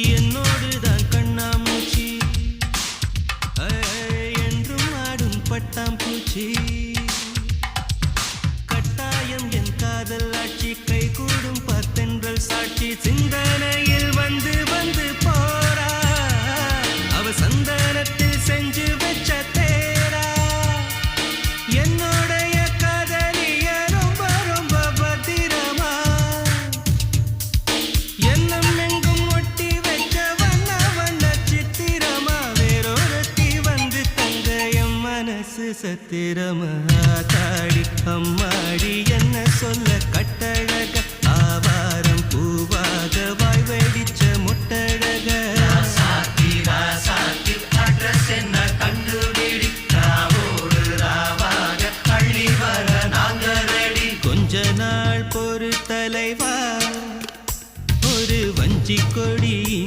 என்னோடுதான் கண்ணாமூச்சி. என்றும் ஆடும் பட்டாம்பூச்சி. கட்டாயம் என் காதல் ஆட்சி கைகூடும் பத்தென்றல் சாட்சி. சிந்தனையில் வந்து சத்திரமாடி அம்மாடி என்ன சொல்ல கட்டழக ஆவாரம் பூவாக வாய் வெடிச்ச முட்டழக. கொஞ்ச நாள் பொறு தலைவா ஒரு வஞ்சி கொடி